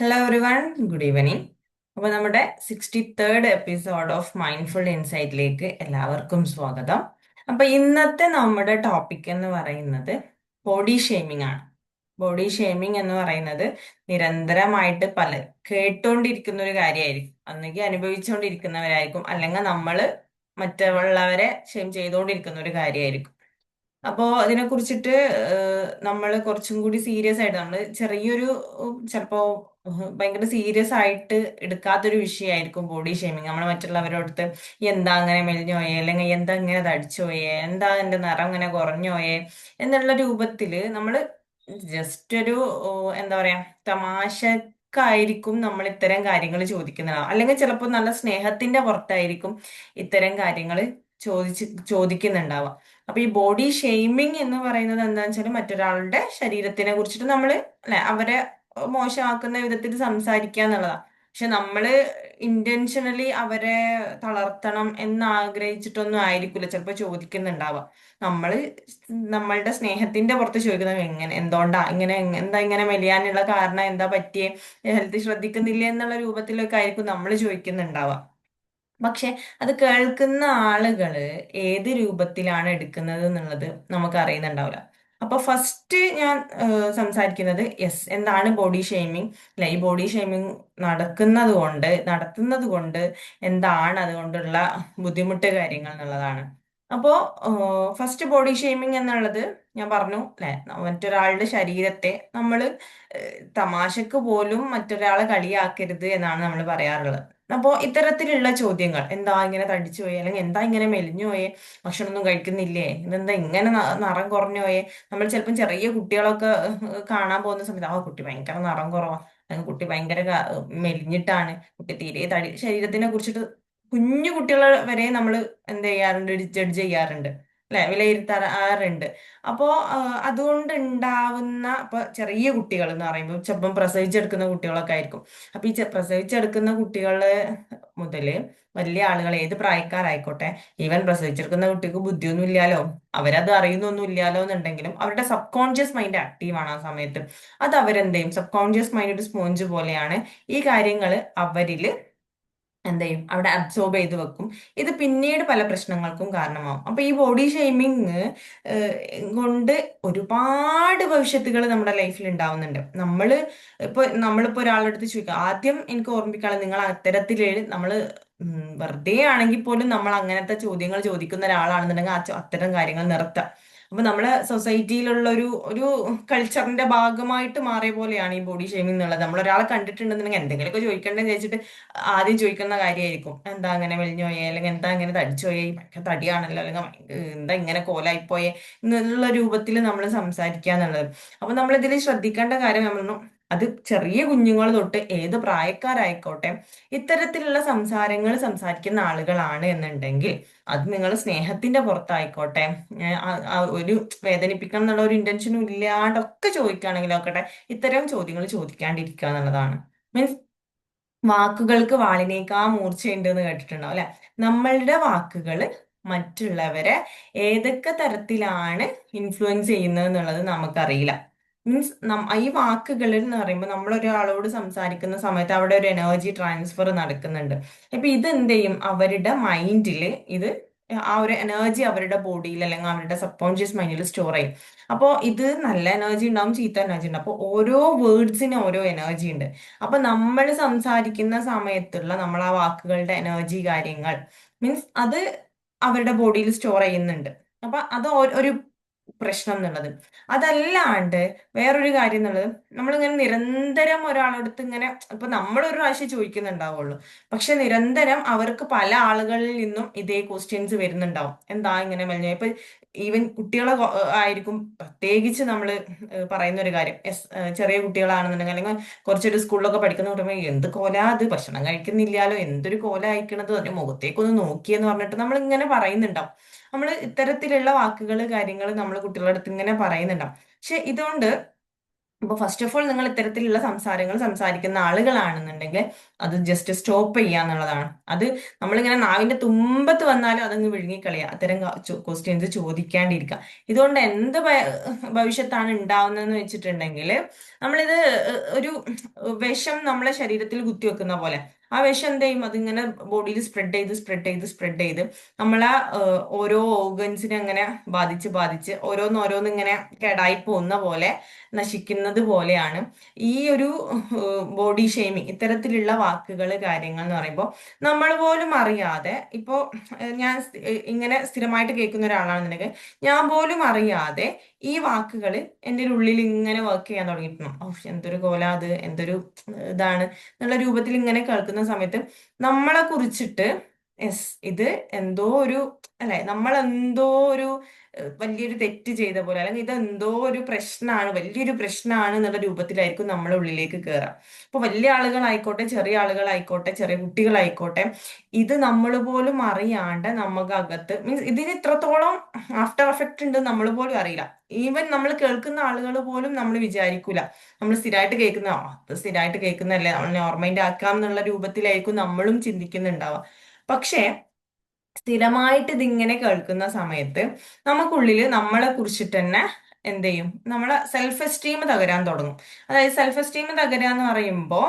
Hello everyone good evening അപ്പോൾ നമ്മുടെ sixty third episode of mindful ഇൻസൈറ്റിലേക്ക് എല്ലാവർക്കും സ്വാഗതം. അപ്പൊ ഇന്നത്തെ നമ്മുടെ ടോപ്പിക് എന്ന് പറയുന്നത് ബോഡി ഷേമിംഗ് ആണ്. ബോഡി ഷേമിംഗ് എന്ന് പറയുന്നത് നിരന്തരമായിട്ട് പല കേട്ടുകൊണ്ടിരിക്കുന്ന ഒരു കാര്യമായിരിക്കും ഒന്നുകിൽ അനുഭവിച്ചുകൊണ്ടിരിക്കുന്നവരായിരിക്കും അല്ലെങ്കിൽ നമ്മൾ മറ്റുള്ളവരെ ഷെയിം ചെയ്തുകൊണ്ടിരിക്കുന്ന ഒരു കാര്യമായിരിക്കും അപ്പോൾ അതിനെ കുറിച്ചിട്ട് നമ്മൾ കുറച്ചും കൂടി സീരിയസ് ആയിട്ട് നമ്മൾ ചെറിയൊരു ചിലപ്പോ ഭയങ്കര സീരിയസ് ആയിട്ട് എടുക്കാത്തൊരു വിഷയമായിരിക്കും ബോഡി ഷേമിങ് നമ്മൾ മറ്റുള്ളവരോടത്ത് എന്താ അങ്ങനെ മെലിഞ്ഞോയെ അല്ലെങ്കിൽ എന്താ ഇങ്ങനെ തടിച്ചോയേ എന്താ എന്റെ നിറം ഇങ്ങനെ കുറഞ്ഞോയെ എന്നുള്ള രൂപത്തിൽ നമ്മൾ ജസ്റ്റ് ഒരു എന്താ പറയാ തമാശക്കായിരിക്കും നമ്മൾ ഇത്തരം കാര്യങ്ങൾ ചോദിക്കുന്നത്. അല്ലെങ്കിൽ ചിലപ്പോൾ നല്ല സ്നേഹത്തിന്റെ പുറത്തായിരിക്കും ഇത്തരം കാര്യങ്ങൾ ചോദിച്ച് ചോദിക്കുന്നുണ്ടാവുക. അപ്പൊ ഈ ബോഡി ഷെയ്മിങ് എന്ന് പറയുന്നത് എന്താണെന്ന് വെച്ചാൽ മറ്റൊരാളുടെ ശരീരത്തിനെ കുറിച്ചിട്ട് നമ്മൾ അല്ലെ അവരെ മോശമാക്കുന്ന വിധത്തിൽ സംസാരിക്കുക എന്നുള്ളതാണ് പക്ഷെ നമ്മൾ ഇന്റൻഷനലി അവരെ തളർത്തണം എന്ന് ആഗ്രഹിച്ചിട്ടൊന്നും ആയിരിക്കില്ല ചിലപ്പോൾ ചോദിക്കുന്നുണ്ടാവുക നമ്മൾ നമ്മളുടെ സ്നേഹത്തിന്റെ പുറത്ത് ചോദിക്കുന്നത് എങ്ങനെ എന്തുകൊണ്ടാ ഇങ്ങനെ എന്താ ഇങ്ങനെ മെലിയാനുള്ള കാരണം എന്താ പറ്റിയേ ഹെൽത്ത് ശ്രദ്ധിക്കുന്നില്ല എന്നുള്ള രൂപത്തിലൊക്കെ ആയിരിക്കും നമ്മൾ ചോദിക്കുന്നുണ്ടാവുക പക്ഷെ അത് കേൾക്കുന്ന ആളുകൾ ഏത് രൂപത്തിലാണ് എടുക്കുന്നത് എന്നുള്ളത് നമുക്ക് അറിയുന്നുണ്ടാവില്ല. അപ്പൊ ഫസ്റ്റ് ഞാൻ സംസാരിക്കുന്നത് യെസ് എന്താണ് ബോഡി ഷെയ്മിങ്? അല്ലെ ഈ ബോഡി ഷെയ്മിങ് നടക്കുന്നത് കൊണ്ട് നടത്തുന്നത് കൊണ്ട് എന്താണ് അതുകൊണ്ടുള്ള ബുദ്ധിമുട്ട് കാര്യങ്ങൾ എന്നുള്ളതാണ്. അപ്പോ ഫസ്റ്റ് ബോഡി ഷെയ്മിങ് എന്നുള്ളത് ഞാൻ പറഞ്ഞു അല്ലെ മറ്റൊരാളുടെ ശരീരത്തെ നമ്മൾ തമാശക്ക് പോലും മറ്റൊരാളെ കളിയാക്കരുത് എന്നാണ് നമ്മൾ പറയാറുള്ളത്. അപ്പോ ഇത്തരത്തിലുള്ള ചോദ്യങ്ങൾ. എന്താ ഇങ്ങനെ തടിച്ചു പോയേ? അല്ലെങ്കിൽ എന്താ ഇങ്ങനെ മെലിഞ്ഞു പോയേ? ഭക്ഷണമൊന്നും കഴിക്കുന്നില്ലേ? ഇതെന്താ ഇങ്ങനെ നിറം കുറഞ്ഞു പോയേ? നമ്മൾ ചിലപ്പം ചെറിയ കുട്ടികളൊക്കെ കാണാൻ പോകുന്ന സമയത്ത് ആ കുട്ടി ഭയങ്കര നിറം കുറവാ. അല്ലെങ്കിൽ കുട്ടി ഭയങ്കര മെലിഞ്ഞിട്ടാണ്. കുട്ടി തീരെ തടി ശരീരത്തിനെ കുറിച്ചിട്ട് കുഞ്ഞു കുട്ടികളെ വരെ നമ്മൾ എന്ത് ചെയ്യാറുണ്ട്? ജഡ്ജ് ചെയ്യാറുണ്ട്. അല്ലെ? വിലയിരുത്താറുണ്ട് അപ്പോ അതുകൊണ്ട് ഉണ്ടാവുന്ന ഇപ്പൊ ചെറിയ കുട്ടികൾ എന്ന് പറയുമ്പോൾ ചിലപ്പം പ്രസവിച്ചെടുക്കുന്ന കുട്ടികളൊക്കെ ആയിരിക്കും. അപ്പൊ ഈ പ്രസവിച്ചെടുക്കുന്ന കുട്ടികൾ മുതൽ വലിയ ആളുകൾ ഏത് പ്രായക്കാരായിക്കോട്ടെ ഈവൻ പ്രസവിച്ചെടുക്കുന്ന കുട്ടിക്ക് ബുദ്ധിയൊന്നും ഇല്ലാലോ അവരത് അറിയുന്നൊന്നും ഇല്ലാലോ എന്നുണ്ടെങ്കിലും അവരുടെ സബ് കോൺഷ്യസ് മൈൻഡ് ആക്റ്റീവ് ആണ് ആ സമയത്ത്. അത് അവരെന്ത് ചെയ്യും? സബ് കോൺഷ്യസ് മൈൻഡ് ഒരു സ്പോഞ്ച് പോലെയാണ് ഈ കാര്യങ്ങൾ അവരിൽ എന്ത് അവിടെ അബ്സോർബ് ചെയ്ത് വെക്കും. ഇത് പിന്നീട് പല പ്രശ്നങ്ങൾക്കും കാരണമാവും. അപ്പൊ ഈ ബോഡി ഷെയ്മിങ് കൊണ്ട് ഒരുപാട് ഭവിഷ്യത്തുകൾ നമ്മുടെ ലൈഫിൽ ഉണ്ടാവുന്നുണ്ട്. നമ്മൾ ഇപ്പൊ നമ്മളിപ്പോ ഒരാളുടെ അടുത്ത് ചോദിക്കുക ആദ്യം എനിക്ക് ഓർമ്മിക്കാളെ നിങ്ങൾ അത്തരത്തിൽ നമ്മൾ വെറുതെ ആണെങ്കിൽ പോലും നമ്മൾ അങ്ങനത്തെ ചോദ്യങ്ങൾ ചോദിക്കുന്ന ഒരാളാണെന്നുണ്ടെങ്കിൽ ആ അത്തരം കാര്യങ്ങൾ നിർത്താം അപ്പൊ നമ്മളെ സൊസൈറ്റിയിലുള്ള ഒരു ഒരു കൾച്ചറിന്റെ ഭാഗമായിട്ട് മാറിയ പോലെയാണ് ഈ ബോഡി ഷേമിംഗ് എന്നുള്ളത്. നമ്മൾ ഒരാളെ കണ്ടിട്ടുണ്ടെന്നുണ്ടെങ്കിൽ എന്തെങ്കിലുമൊക്കെ ചോദിക്കണ്ടെന്ന് വെച്ചിട്ട് ആദ്യം ചോദിക്കുന്ന കാര്യമായിരിക്കും. എന്താ അങ്ങനെ മെലിഞ്ഞോയേ അല്ലെങ്കിൽ എന്താ ഇങ്ങനെ തടിച്ചുപോയേ ഭയങ്കര തടിയാണല്ലോ? അല്ലെങ്കിൽ എന്താ ഇങ്ങനെ കോലായിപ്പോയെ എന്നുള്ള രൂപത്തിൽ നമ്മൾ സംസാരിക്കുക എന്നുള്ളത് അപ്പൊ നമ്മളിതിൽ ശ്രദ്ധിക്കേണ്ട കാര്യം നമ്മൾ അത് ചെറിയ കുഞ്ഞുങ്ങൾ തൊട്ട് ഏത് പ്രായക്കാരായിക്കോട്ടെ ഇത്തരത്തിലുള്ള സംസാരങ്ങൾ സംസാരിക്കുന്ന ആളുകളാണ് എന്നുണ്ടെങ്കിൽ അത് നിങ്ങൾ സ്നേഹത്തിന്റെ പുറത്തായിക്കോട്ടെ ഒരു വേദനിപ്പിക്കണം എന്നുള്ള ഒരു ഇന്റൻഷനും ഇല്ലാണ്ടൊക്കെ ചോദിക്കുകയാണെങ്കിലൊക്കെ ഇത്തരം ചോദ്യങ്ങൾ ചോദിക്കാണ്ടിരിക്കുക എന്നുള്ളതാണ്. മീൻസ് വാക്കുകൾക്ക് വാളിനേക്കാ മൂർച്ചയുണ്ട് എന്ന് കേട്ടിട്ടുണ്ടാവും അല്ലെ? നമ്മളുടെ വാക്കുകൾ മറ്റുള്ളവരെ ഏതൊക്കെ തരത്തിലാണ് ഇൻഫ്ലുവൻസ് ചെയ്യുന്നത് എന്നുള്ളത് നമുക്കറിയില്ല. മീൻസ് ഈ വാക്കുകളിൽ എന്ന് പറയുമ്പോൾ നമ്മൾ ഒരാളോട് സംസാരിക്കുന്ന സമയത്ത് അവിടെ ഒരു എനർജി ട്രാൻസ്ഫർ നടക്കുന്നുണ്ട്. അപ്പൊ ഇത് എന്ത് ചെയ്യും? അവരുടെ മൈൻഡിൽ ഇത് ആ ഒരു എനർജി അവരുടെ ബോഡിയിൽ അല്ലെങ്കിൽ അവരുടെ സബ് കോൺഷ്യസ് മൈൻഡിൽ സ്റ്റോർ ചെയ്യും അപ്പോൾ ഇത് നല്ല എനർജി ഉണ്ടാവും ചീത്ത എനർജി ഉണ്ടാവും. അപ്പോൾ ഓരോ വേർഡ്സിന് ഓരോ എനർജി ഉണ്ട്. അപ്പൊ നമ്മൾ സംസാരിക്കുന്ന സമയത്തുള്ള നമ്മൾ ആ വാക്കുകളുടെ എനർജി കാര്യങ്ങൾ മീൻസ് അത് അവരുടെ ബോഡിയിൽ സ്റ്റോർ ചെയ്യുന്നുണ്ട്. അപ്പൊ അത് ഒരു പ്രശ്നം എന്നുള്ളത്. അതല്ലാണ്ട് വേറൊരു കാര്യം എന്നുള്ളത് നമ്മളിങ്ങനെ നിരന്തരം ഒരാളടുത്ത് ഇങ്ങനെ ഇപ്പൊ നമ്മളൊരു പ്രാവശ്യം ചോദിക്കുന്നുണ്ടാവുള്ളൂ. പക്ഷെ നിരന്തരം അവർക്ക് പല ആളുകളിൽ നിന്നും ഇതേ ക്വസ്റ്റ്യൻസ് വരുന്നുണ്ടാവും. എന്താ ഇങ്ങനെ മെലിഞ്ഞ ഇപ്പൊ ഈവൻ കുട്ടികളെ ആയിരിക്കും പ്രത്യേകിച്ച് നമ്മൾ പറയുന്ന ഒരു കാര്യം. എസ് ചെറിയ കുട്ടികളാണെന്നുണ്ടെങ്കിൽ അല്ലെങ്കിൽ കുറച്ചൊരു സ്കൂളിലൊക്കെ പഠിക്കുന്ന കുട്ടികൾ എന്ത് കോലാ അത്? ഭക്ഷണം കഴിക്കുന്നില്ലാലോ എന്തൊരു കോല അയക്കണത്? അതിന്റെ മുഖത്തേക്കൊന്ന് നോക്കിയെന്ന് പറഞ്ഞിട്ട് നമ്മൾ ഇങ്ങനെ പറയുന്നുണ്ടാവും. നമ്മൾ ഇത്തരത്തിലുള്ള വാക്കുകൾ കാര്യങ്ങൾ നമ്മൾ കുട്ടികളുടെ അടുത്ത് ഇങ്ങനെ പറയുന്നുണ്ടാവും. പക്ഷെ ഇതുകൊണ്ട് അപ്പോൾ ഫസ്റ്റ് ഓഫ് ഓൾ നിങ്ങൾ ഇത്തരത്തിലുള്ള സംസാരങ്ങൾ സംസാരിക്കുന്ന ആളുകളാണെന്നുണ്ടെങ്കിൽ അത് ജസ്റ്റ് സ്റ്റോപ്പ് ചെയ്യുക എന്നുള്ളതാണ്. അത് നമ്മളിങ്ങനെ നാവിന്റെ തുമ്പത്ത് വന്നാലും അതങ്ങ് വിഴുങ്ങിക്കളയുക. അത്തരം ക്വസ്റ്റ്യൻസ് ചോദിക്കാണ്ടിരിക്കുക. ഇതുകൊണ്ട് എന്ത് ഭവിഷ്യത്താണ് ഉണ്ടാവുന്നതെന്ന് വെച്ചിട്ടുണ്ടെങ്കിൽ നമ്മളിത് ഒരു വിഷം നമ്മളെ ശരീരത്തിൽ കുത്തിവെക്കുന്ന പോലെ. ആ വിഷം എന്ത് ചെയ്യും? അതിങ്ങനെ ബോഡിയിൽ സ്പ്രെഡ് ചെയ്ത് സ്പ്രെഡ് ചെയ്ത് സ്പ്രെഡ് ചെയ്ത് നമ്മളെ ഓരോ ഓർഗൻസിനെ അങ്ങനെ ബാധിച്ച് ബാധിച്ച് ഓരോന്നോരോന്ന് ഇങ്ങനെ കേടായി പോകുന്ന പോലെ നശിക്കുന്നത് പോലെയാണ്. ഈ ഒരു ബോഡി ഷെയ്മിങ് ഇത്തരത്തിലുള്ള വാക്കുകൾ കാര്യങ്ങൾ എന്ന് പറയുമ്പോൾ നമ്മൾ പോലും അറിയാതെ ഇപ്പോൾ ഞാൻ ഇങ്ങനെ സ്ഥിരമായിട്ട് കേൾക്കുന്ന ഒരാളാണെന്നുണ്ടെങ്കിൽ ഞാൻ പോലും അറിയാതെ ഈ വാക്കുകൾ എന്റെ ഉള്ളിൽ ഇങ്ങനെ വർക്ക് ചെയ്യാൻ തുടങ്ങിയിട്ടുണ്ടോ. എന്തൊരു കോല അത് എന്തൊരു ഇതാണ് എന്നുള്ള രൂപത്തിൽ ഇങ്ങനെ കേൾക്കുന്ന സമയത്ത് നമ്മളെ കുറിച്ചിട്ട് യെസ് ഇത് എന്തോ ഒരു അല്ലെ? നമ്മൾ എന്തോ ഒരു വലിയൊരു തെറ്റ് ചെയ്ത പോലെ അല്ലെങ്കിൽ ഇത് എന്തോ ഒരു പ്രശ്നമാണ് വലിയൊരു പ്രശ്നമാണ് എന്നുള്ള രൂപത്തിലായിരിക്കും നമ്മളെ ഉള്ളിലേക്ക് കയറുക ഇപ്പൊ വലിയ ആളുകളായിക്കോട്ടെ ചെറിയ ആളുകളായിക്കോട്ടെ ചെറിയ കുട്ടികളായിക്കോട്ടെ ഇത് നമ്മൾ പോലും അറിയാണ്ട് നമുക്ക് അകത്ത് മീൻസ് ഇതിന് ഇത്രത്തോളം ആഫ്റ്റർ എഫക്റ്റ് ഉണ്ട് നമ്മൾ പോലും അറിയില്ല. ഈവൻ നമ്മൾ കേൾക്കുന്ന ആളുകൾ പോലും നമ്മൾ വിചാരിക്കൂല. നമ്മൾ സ്ഥിരമായിട്ട് കേൾക്കുന്ന അത് സ്ഥിരമായിട്ട് കേൾക്കുന്നതല്ലേ നോർമൈൻഡ് ആക്കാം എന്നുള്ള രൂപത്തിലായിരിക്കും നമ്മളും ചിന്തിക്കുന്നുണ്ടാവുക. പക്ഷേ സ്ഥിരമായിട്ട് ഇതിങ്ങനെ കേൾക്കുന്ന സമയത്ത് നമുക്കുള്ളിൽ നമ്മളെ കുറിച്ചിട്ട് തന്നെ എന്ത് ചെയ്യും നമ്മളെ സെൽഫ് എസ്റ്റീം തകരാൻ തുടങ്ങും. അതായത് സെൽഫ് എസ്റ്റീം തകരാന്ന് പറയുമ്പോൾ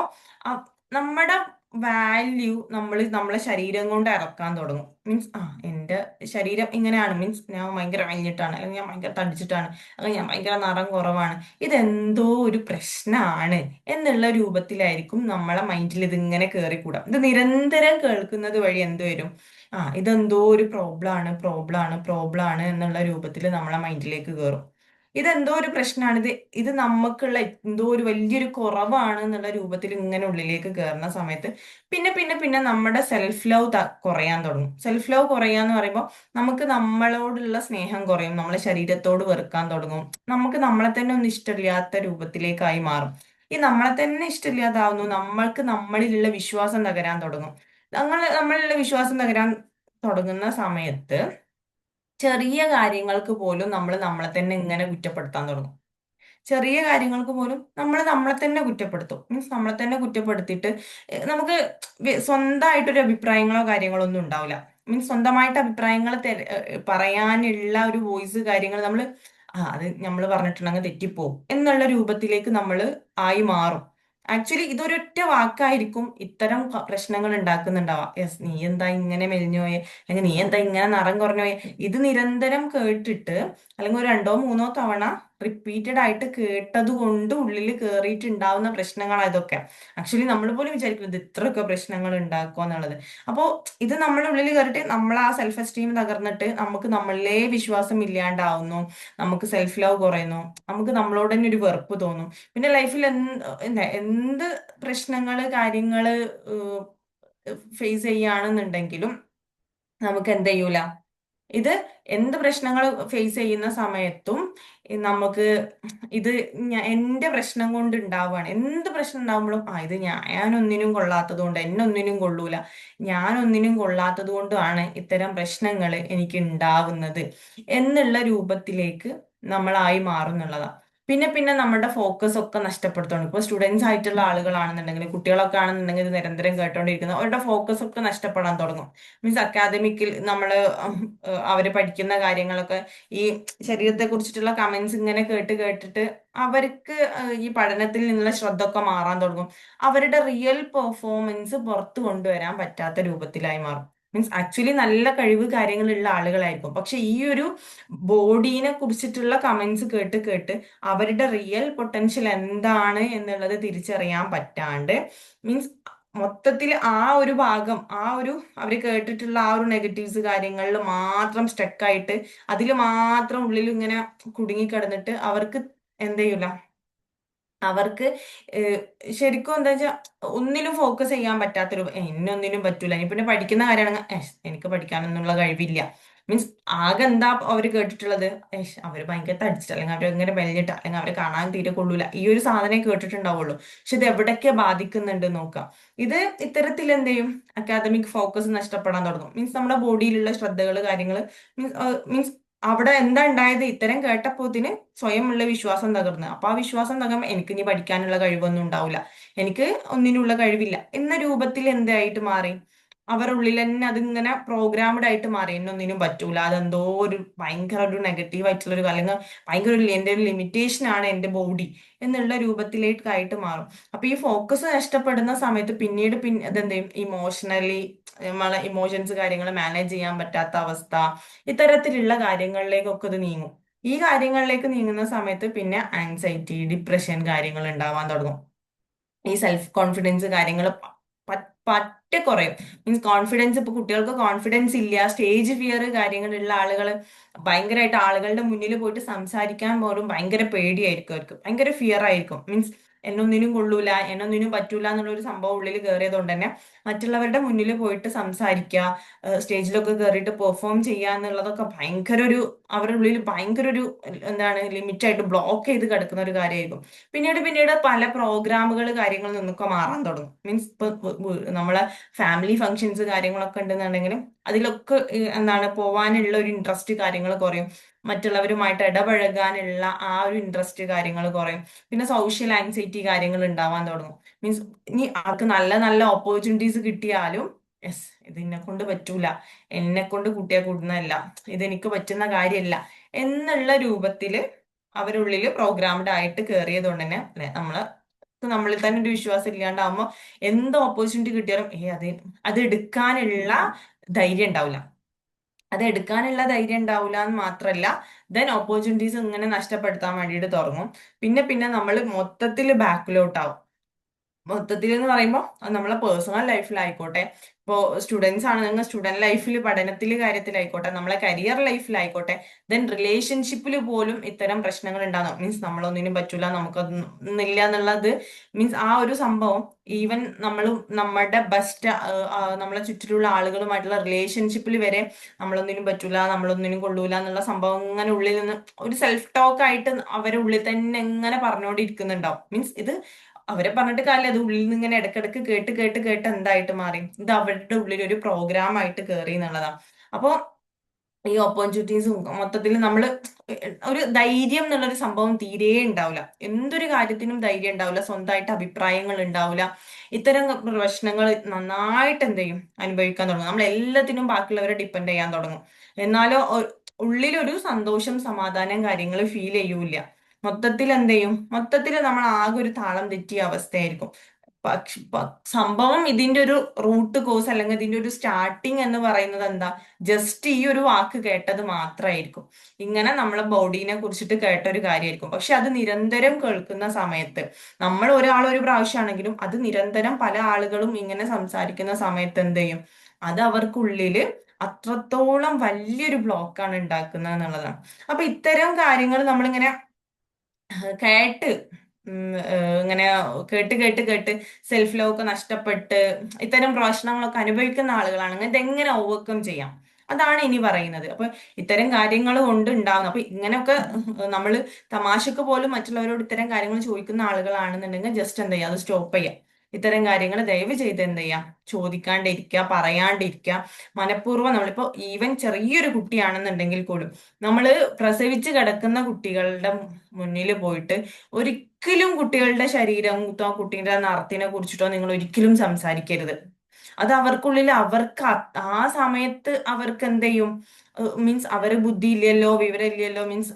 നമ്മുടെ വാല്യൂ നമ്മൾ നമ്മളെ ശരീരം കൊണ്ട് ഇറക്കാൻ തുടങ്ങും. മീൻസ് ആ എന്റെ ശരീരം ഇങ്ങനെയാണ്. മീൻസ് ഞാൻ ഭയങ്കര കഴിഞ്ഞിട്ടാണ് അല്ലെങ്കിൽ ഞാൻ ഭയങ്കര തടിച്ചിട്ടാണ് അല്ലെങ്കിൽ ഞാൻ ഭയങ്കര നിറം കുറവാണ്. ഇതെന്തോ ഒരു പ്രശ്നമാണ് എന്നുള്ള രൂപത്തിലായിരിക്കും നമ്മളെ മൈൻഡിൽ ഇതിങ്ങനെ കയറിക്കൂടാം ഇത് നിരന്തരം കേൾക്കുന്നത് വഴി എന്ത് വരും? ആ ഇതെന്തോ ഒരു പ്രോബ്ലം ആണ് പ്രോബ്ലം ആണ് പ്രോബ്ലം ആണ് എന്നുള്ള രൂപത്തിൽ നമ്മളെ മൈൻഡിലേക്ക് കയറും ഇതെന്തോ ഒരു പ്രശ്നമാണ് ഇത് ഇത് നമുക്കുള്ള എന്തോ ഒരു വലിയൊരു കുറവാണ് എന്നുള്ള രൂപത്തിൽ ഇങ്ങനെ ഉള്ളിലേക്ക് കയറുന്ന സമയത്ത് പിന്നെ പിന്നെ പിന്നെ നമ്മുടെ സെൽഫ് ലവ് കുറയാൻ തുടങ്ങും. സെൽഫ് ലവ് കുറയുക കുറയാന്ന് പറയുമ്പോൾ നമുക്ക് നമ്മളോടുള്ള സ്നേഹം കുറയും. നമ്മളെ ശരീരത്തോട് വെറുക്കാൻ തുടങ്ങും. നമുക്ക് നമ്മളെ തന്നെ ഒന്നും ഇഷ്ടമില്ലാത്ത രൂപത്തിലേക്കായി മാറും. ഈ നമ്മളെ തന്നെ ഇഷ്ടമില്ലാതാവുന്നു. നമ്മൾക്ക് നമ്മളിലുള്ള വിശ്വാസം തകരാൻ തുടങ്ങും. നമ്മൾ നമ്മളിലുള്ള വിശ്വാസം തകരാൻ തുടങ്ങുന്ന സമയത്ത് ചെറിയ കാര്യങ്ങൾക്ക് പോലും നമ്മൾ നമ്മളെ തന്നെ ഇങ്ങനെ കുറ്റപ്പെടുത്താൻ തുടങ്ങും. ചെറിയ കാര്യങ്ങൾക്ക് പോലും നമ്മൾ നമ്മളെ തന്നെ കുറ്റപ്പെടുത്തും. മീൻസ് നമ്മളെ തന്നെ കുറ്റപ്പെടുത്തിയിട്ട് നമുക്ക് സ്വന്തമായിട്ടൊരു അഭിപ്രായങ്ങളോ കാര്യങ്ങളോ ഒന്നും ഉണ്ടാവില്ല. മീൻസ് സ്വന്തമായിട്ട് അഭിപ്രായങ്ങൾ പറയാനുള്ള ഒരു വോയിസ് കാര്യങ്ങൾ നമ്മൾ ആ അത് നമ്മൾ പറഞ്ഞിട്ടുണ്ടെങ്കിൽ തെറ്റിപ്പോവും എന്നുള്ള രൂപത്തിലേക്ക് നമ്മൾ ആയി മാറും. ആക്ച്വലി ഇതൊരൊറ്റ വാക്കായിരിക്കും ഇത്തരം പ്രശ്നങ്ങൾ ഉണ്ടാക്കുന്നുണ്ടാവാം യെസ് നീ എന്താ ഇങ്ങനെ മെലിഞ്ഞു പോയെ? അല്ലെങ്കിൽ നീ എന്താ ഇങ്ങനെ നിറം കുറഞ്ഞു പോയെ? ഇത് നിരന്തരം കേട്ടിട്ട് അല്ലെങ്കിൽ ഒരു രണ്ടോ മൂന്നോ തവണ റിപ്പീറ്റഡ് ആയിട്ട് കേട്ടത് കൊണ്ട് ഉള്ളിൽ കയറിയിട്ടുണ്ടാവുന്ന പ്രശ്നങ്ങൾ ഇതൊക്കെ. ആക്ച്വലി നമ്മൾ പോലും വിചാരിക്കുന്നത് ഇത്രയൊക്കെ പ്രശ്നങ്ങൾ ഉണ്ടാക്കുക എന്നുള്ളത്. അപ്പോൾ ഇത് നമ്മുടെ ഉള്ളിൽ കയറിയിട്ട് നമ്മൾ ആ സെൽഫ് എസ്റ്റീം തകർന്നിട്ട് നമുക്ക് നമ്മളിലെ വിശ്വാസം ഇല്ലാണ്ടാവുന്നു. നമുക്ക് സെൽഫ് ലവ് കുറയുന്നു. നമുക്ക് നമ്മളോട് തന്നെ ഒരു വെറുപ്പ് തോന്നും. പിന്നെ ലൈഫിൽ എന്ത് എന്ത് പ്രശ്നങ്ങൾ കാര്യങ്ങൾ ഫേസ് ചെയ്യുകയാണെന്നുണ്ടെങ്കിലും നമുക്ക് എന്ത് ചെയ്യൂല? ഇത് എന്ത് പ്രശ്നങ്ങൾ ഫേസ് ചെയ്യുന്ന സമയത്തും നമുക്ക് ഇത് എന്റെ പ്രശ്നം കൊണ്ട് ഉണ്ടാവുകയാണ്. എന്ത് പ്രശ്നം ഉണ്ടാകുമ്പോഴും ആ ഇത് ഞാൻ ഒന്നിനും കൊള്ളാത്തത് കൊണ്ട് എന്നെ ഒന്നിനും കൊള്ളൂല. ഞാൻ ഒന്നിനും കൊള്ളാത്തത് കൊണ്ടാണ് ഇത്തരം പ്രശ്നങ്ങൾ എനിക്ക് ഉണ്ടാവുന്നത് എന്നുള്ള രൂപത്തിലേക്ക് നമ്മളായി മാറുന്നുള്ളതാണ് പിന്നെ പിന്നെ നമ്മുടെ ഫോക്കസ് ഒക്കെ നഷ്ടപ്പെടുത്തുകയാണ് ഇപ്പോൾ സ്റ്റുഡൻസ് ആയിട്ടുള്ള ആളുകളാണെന്നുണ്ടെങ്കിൽ കുട്ടികളൊക്കെ ആണെന്നുണ്ടെങ്കിൽ ഇത് നിരന്തരം കേട്ടോണ്ടിരിക്കുന്നത് അവരുടെ ഫോക്കസ് ഒക്കെ നഷ്ടപ്പെടാൻ തുടങ്ങും. മീൻസ് അക്കാദമിക്കിൽ നമ്മൾ അവർ പഠിക്കുന്ന കാര്യങ്ങളൊക്കെ ഈ ശരീരത്തെ കുറിച്ചിട്ടുള്ള കമന്റ്സ് ഇങ്ങനെ കേട്ട് കേട്ടിട്ട് അവർക്ക് ഈ പഠനത്തിൽ നിന്നുള്ള ശ്രദ്ധ ഒക്കെ മാറാൻ തുടങ്ങും. അവരുടെ റിയൽ പെർഫോമൻസ് പുറത്തു കൊണ്ടുവരാൻ പറ്റാത്ത രൂപത്തിലായി മാറും. മീൻസ് ആക്ച്വലി നല്ല കഴിവ് കാര്യങ്ങളുള്ള ആളുകളായിരിക്കും. പക്ഷെ ഈ ഒരു ബോഡീനെ കുറിച്ചിട്ടുള്ള കമന്റ്സ് കേട്ട് കേട്ട് അവരുടെ റിയൽ പൊട്ടൻഷ്യൽ എന്താണ് എന്നുള്ളത് തിരിച്ചറിയാൻ പറ്റാണ്ട് മീൻസ് മൊത്തത്തിൽ ആ ഒരു ഭാഗം ആ ഒരു അവർ കേട്ടിട്ടുള്ള ആ ഒരു നെഗറ്റീവ്സ് കാര്യങ്ങളിൽ മാത്രം സ്റ്റക്കായിട്ട് അതിൽ മാത്രം ഉള്ളിൽ ഇങ്ങനെ കുടുങ്ങിക്കിടന്നിട്ട് അവർക്ക് എന്ത് ചെയ്യൂല? അവർക്ക് ശരിക്കും എന്താ വെച്ചാൽ ഒന്നിലും ഫോക്കസ് ചെയ്യാൻ പറ്റാത്തൊരു എന്നൊന്നിനും പറ്റൂല. ഇനി പിന്നെ പഠിക്കുന്ന കാര്യമാണെങ്കിൽ എനിക്ക് പഠിക്കാനൊന്നുള്ള കഴിവില്ല. മീൻസ് ആകെ എന്താ അവർ കേട്ടിട്ടുള്ളത്? അവർ ഭയങ്കര തടിച്ചിട്ട് അല്ലെങ്കിൽ അവർ ഇങ്ങനെ മെലിഞ്ഞിട്ട് അല്ലെങ്കിൽ അവരെ കാണാൻ തീരെ കൊള്ളൂല. ഈ ഒരു സാധനം കേട്ടിട്ടുണ്ടാവുള്ളൂ. പക്ഷെ ഇത് എവിടൊക്കെ ബാധിക്കുന്നുണ്ട് നോക്കാം. ഇത് ഇത്തരത്തിൽ എന്ത് ചെയ്യും? അക്കാദമിക് ഫോക്കസ് നഷ്ടപ്പെടാൻ തുടങ്ങും. മീൻസ് നമ്മുടെ ബോഡിയിലുള്ള ശ്രദ്ധകൾ കാര്യങ്ങൾ മീൻസ് മീൻസ് അവിടെ എന്താ ഉണ്ടായത്? ഇത്തരം കേട്ടപ്പോത്തിന് സ്വയമുള്ള വിശ്വാസം തകർന്ന്. അപ്പൊ ആ വിശ്വാസം തകർന്ന് എനിക്ക് ഇനി പഠിക്കാനുള്ള കഴിവൊന്നും ഉണ്ടാവില്ല. എനിക്ക് ഒന്നിനുള്ള കഴിവില്ല. എന്ന രൂപത്തിൽ എന്തായിട്ട് മാറി? അവരുടെ ഉള്ളിൽ തന്നെ അതിങ്ങനെ പ്രോഗ്രാംഡ് ആയിട്ട് മാറി എന്നൊന്നിനും പറ്റൂല. അതെന്തോ ഒരു ഭയങ്കര ഒരു നെഗറ്റീവ് ആയിട്ടുള്ള ഒരു അല്ലെങ്കിൽ ഭയങ്കര ഒരു എന്റെ ഒരു ലിമിറ്റേഷൻ ആണ് എന്റെ ബോഡി എന്നുള്ള രൂപത്തിലേക്ക് ആയിട്ട് മാറും. അപ്പൊ ഈ ഫോക്കസ് നഷ്ടപ്പെടുന്ന സമയത്ത് പിന്നീട് പിന്നെ ചെയ്യും? ഇമോഷണലി നമ്മളെ ഇമോഷൻസ് കാര്യങ്ങൾ മാനേജ് ചെയ്യാൻ പറ്റാത്ത അവസ്ഥ ഇത്തരത്തിലുള്ള കാര്യങ്ങളിലേക്കൊക്കെ ഇത് നീങ്ങും. ഈ കാര്യങ്ങളിലേക്ക് നീങ്ങുന്ന സമയത്ത് പിന്നെ ആൻസൈറ്റി ഡിപ്രഷൻ കാര്യങ്ങൾ ഉണ്ടാവാൻ തുടങ്ങും. ഈ സെൽഫ് കോൺഫിഡൻസ് കാര്യങ്ങൾ പറ്റെ കുറയും. മീൻസ് കോൺഫിഡൻസ് ഇപ്പൊ കുട്ടികൾക്ക് കോൺഫിഡൻസ് ഇല്ല. സ്റ്റേജ് ഫിയർ കാര്യങ്ങളുള്ള ആളുകൾ ഭയങ്കരമായിട്ട് ആളുകളുടെ മുന്നിൽ പോയിട്ട് സംസാരിക്കാൻ പോലും ഭയങ്കര പേടിയായിരിക്കും അവർക്ക്. ഭയങ്കര ഫിയർ ആയിരിക്കും. മീൻസ് എന്നൊന്നിനും കൊള്ളൂല എന്നൊന്നിനും പറ്റൂല എന്നുള്ള ഒരു സംഭവം ഉള്ളിൽ കയറിയതുകൊണ്ട് തന്നെ മറ്റുള്ളവരുടെ മുന്നിൽ പോയിട്ട് സംസാരിക്കുക സ്റ്റേജിലൊക്കെ കയറിയിട്ട് പെർഫോം ചെയ്യുക എന്നുള്ളതൊക്കെ ഭയങ്കര ഒരു അവരുടെ ഉള്ളിൽ ഭയങ്കര ഒരു എന്താണ് ലിമിറ്റ് ആയിട്ട് ബ്ലോക്ക് ചെയ്ത് കിടക്കുന്ന ഒരു കാര്യമായിരിക്കും. പിന്നീട് പിന്നീട് പല പ്രോഗ്രാമുകൾ കാര്യങ്ങളിൽ നിന്നൊക്കെ മാറാൻ തുടങ്ങും. മീൻസ് ഇപ്പൊ നമ്മളെ ഫാമിലി ഫങ്ഷൻസ് കാര്യങ്ങളൊക്കെ ഉണ്ടെന്നുണ്ടെങ്കിലും അതിലൊക്കെ എന്താണ് പോവാനുള്ള ഒരു ഇൻട്രസ്റ്റ് കാര്യങ്ങൾ കുറയും. മറ്റുള്ളവരുമായിട്ട് ഇടപഴകാനുള്ള ആ ഒരു ഇൻട്രസ്റ്റ് കാര്യങ്ങൾ കുറയും. പിന്നെ സോഷ്യൽ ആൻസൈറ്റി കാര്യങ്ങൾ ഉണ്ടാവാൻ തുടങ്ങും. മീൻസ് ഇനി ആൾക്ക് നല്ല നല്ല ഓപ്പർച്യൂണിറ്റീസ് കിട്ടിയാലും യെസ് ഇത് എന്നെ കൊണ്ട് പറ്റൂല. എന്നെ കൊണ്ട് കൂട്ടിയാൽ കൂടുന്നതല്ല. ഇതെനിക്ക് പറ്റുന്ന കാര്യമല്ല എന്നുള്ള രൂപത്തിൽ അവരുള്ളിൽ പ്രോഗ്രാംഡ് ആയിട്ട് കയറിയത് കൊണ്ട് തന്നെ അല്ലെ നമ്മൾ നമ്മളിൽ തന്നെ ഒരു വിശ്വാസം ഇല്ലാണ്ടാവുമ്പോ എന്ത് ഓപ്പർച്യൂണിറ്റി കിട്ടിയാലും ഏ അത് അത് എടുക്കാനുള്ള ധൈര്യം ഉണ്ടാവില്ല അത് എടുക്കാനുള്ള ധൈര്യം ഉണ്ടാവില്ല എന്ന് മാത്രമല്ല ദെൻ ഓപ്പർച്യൂണിറ്റീസ് ഇങ്ങനെ നഷ്ടപ്പെടുത്താൻ വേണ്ടിയിട്ട് തുടങ്ങും. പിന്നെ പിന്നെ നമ്മൾ മൊത്തത്തിൽ ബാക്കിലോട്ടാവും മൊത്തത്തിൽ എന്ന് പറയുമ്പോൾ നമ്മളെ പേഴ്സണൽ ലൈഫിലായിക്കോട്ടെ ഇപ്പോൾ സ്റ്റുഡൻസ് ആണ് നിങ്ങൾ സ്റ്റുഡന്റ് ലൈഫിൽ പഠനത്തിൽ കാര്യത്തിലായിക്കോട്ടെ നമ്മളെ കരിയർ ലൈഫിലായിക്കോട്ടെ ദെൻ റിലേഷൻഷിപ്പിൽ പോലും ഇത്തരം പ്രശ്നങ്ങൾ ഉണ്ടാകും മീൻസ് നമ്മളൊന്നിനും പറ്റൂല നമുക്കൊന്നില്ല എന്നുള്ളത് മീൻസ് ആ ഒരു സംഭവം ഈവൻ നമ്മൾ നമ്മുടെ ബെസ്റ്റ് നമ്മളെ ചുറ്റിലുള്ള ആളുകളുമായിട്ടുള്ള റിലേഷൻഷിപ്പിൽ വരെ നമ്മളൊന്നിനും പറ്റൂല നമ്മളൊന്നിനും കൊള്ളൂല എന്നുള്ള സംഭവം ഇങ്ങനെ ഉള്ളിൽ നിന്ന് ഒരു സെൽഫ് ടോക്ക് ആയിട്ട് അവരെ ഉള്ളിൽ തന്നെ എങ്ങനെ പറഞ്ഞുകൊണ്ടിരിക്കുന്നുണ്ടാവും മീൻസ് ഇത് അവരെ പറഞ്ഞിട്ട് കാര്യമില്ല. അത് ഉള്ളിൽ നിന്ന് ഇങ്ങനെ ഇടക്കിടക്ക് കേട്ട് കേട്ട് കേട്ട് എന്തായിട്ട് മാറി. ഇത് അവരുടെ ഉള്ളിൽ ഒരു പ്രോഗ്രാം ആയിട്ട് കയറി എന്നുള്ളതാണ് അപ്പോൾ ഈ ഓപ്പർച്യൂണിറ്റീസും മൊത്തത്തിൽ നമ്മൾ ഒരു ധൈര്യം എന്നുള്ള ഒരു സംഭവം തീരെ ഉണ്ടാവില്ല. എന്തൊരു കാര്യത്തിനും ധൈര്യം ഉണ്ടാവില്ല. സ്വന്തമായിട്ട് അഭിപ്രായങ്ങൾ ഉണ്ടാവില്ല. ഇത്തരം പ്രശ്നങ്ങൾ നന്നായിട്ട് എന്ത് ചെയ്യും? അനുഭവിക്കാൻ തുടങ്ങും. നമ്മൾ എല്ലാത്തിനും ബാക്കിയുള്ളവരെ ഡിപ്പെൻഡ് ചെയ്യാൻ തുടങ്ങും. എന്നാലോ ഉള്ളിലൊരു സന്തോഷം സമാധാനം കാര്യങ്ങൾ ഫീൽ ചെയ്യൂല മൊത്തത്തിൽ എന്ത് ചെയ്യും മൊത്തത്തിൽ നമ്മൾ ആകെ ഒരു താളം തെറ്റിയ അവസ്ഥയായിരിക്കും. പക്ഷെ സംഭവം ഇതിന്റെ ഒരു റൂട്ട് കോസ് അല്ലെങ്കിൽ ഇതിന്റെ ഒരു സ്റ്റാർട്ടിങ് എന്ന് പറയുന്നത് എന്താ? ജസ്റ്റ് ഈ ഒരു വാക്ക് കേട്ടത് മാത്രമായിരിക്കും ഇങ്ങനെ നമ്മളെ ബോഡീനെ കുറിച്ചിട്ട് കേട്ട ഒരു കാര്യമായിരിക്കും പക്ഷെ അത് നിരന്തരം കേൾക്കുന്ന സമയത്ത് നമ്മൾ ഒരാൾ ഒരു പ്രാവശ്യമാണെങ്കിലും അത് നിരന്തരം പല ആളുകളും ഇങ്ങനെ സംസാരിക്കുന്ന സമയത്ത് എന്ത് ചെയ്യും? അത് അവർക്കുള്ളിൽ അത്രത്തോളം വലിയൊരു ബ്ലോക്കാണ് ഉണ്ടാക്കുന്നത് എന്നുള്ളതാണ്. അപ്പൊ ഇത്തരം കാര്യങ്ങൾ നമ്മളിങ്ങനെ കേട്ട് ഇങ്ങനെ കേട്ട് കേട്ട് കേട്ട് സെൽഫ് ലവ് ഒക്കെ നഷ്ടപ്പെട്ട് ഇത്തരം പ്രശ്നങ്ങളൊക്കെ അനുഭവിക്കുന്ന ആളുകളാണെങ്കിൽ ഇതെങ്ങനെ ഓവർകം ചെയ്യാം? അതാണ് ഇനി പറയുന്നത്. അപ്പൊ ഇത്തരം കാര്യങ്ങൾ കൊണ്ട് ഉണ്ടാവുന്ന അപ്പൊ ഇങ്ങനെയൊക്കെ നമ്മൾ തമാശക്ക് പോലും മറ്റുള്ളവരോട് ഇത്തരം കാര്യങ്ങൾ ചോദിക്കുന്ന ആളുകളാണെന്നുണ്ടെങ്കിൽ ജസ്റ്റ് എന്താ ചെയ്യുക അത് സ്റ്റോപ്പ് ചെയ്യാം. ഇത്തരം കാര്യങ്ങൾ ദയവ് ചെയ്ത് എന്ത് ചെയ്യാം? ചോദിക്കാണ്ടിരിക്കുക പറയാണ്ടിരിക്കുക മനഃപൂർവം നമ്മളിപ്പോ ഈവൻ ചെറിയൊരു കുട്ടിയാണെന്നുണ്ടെങ്കിൽ പോലും നമ്മൾ പ്രസവിച്ച് കിടക്കുന്ന കുട്ടികളുടെ മുന്നിൽ പോയിട്ട് ഒരിക്കലും കുട്ടികളുടെ ശരീരം ആ കുട്ടിയുടെ നിറത്തിനെ കുറിച്ചിട്ടോ നിങ്ങൾ ഒരിക്കലും സംസാരിക്കരുത്. അത് അവർക്കുള്ളിൽ അവർക്ക് ആ സമയത്ത് അവർക്ക് എന്ത് ചെയ്യും? മീൻസ് അവർ ബുദ്ധി ഇല്ലല്ലോ വിവരമില്ലല്ലോ മീൻസ്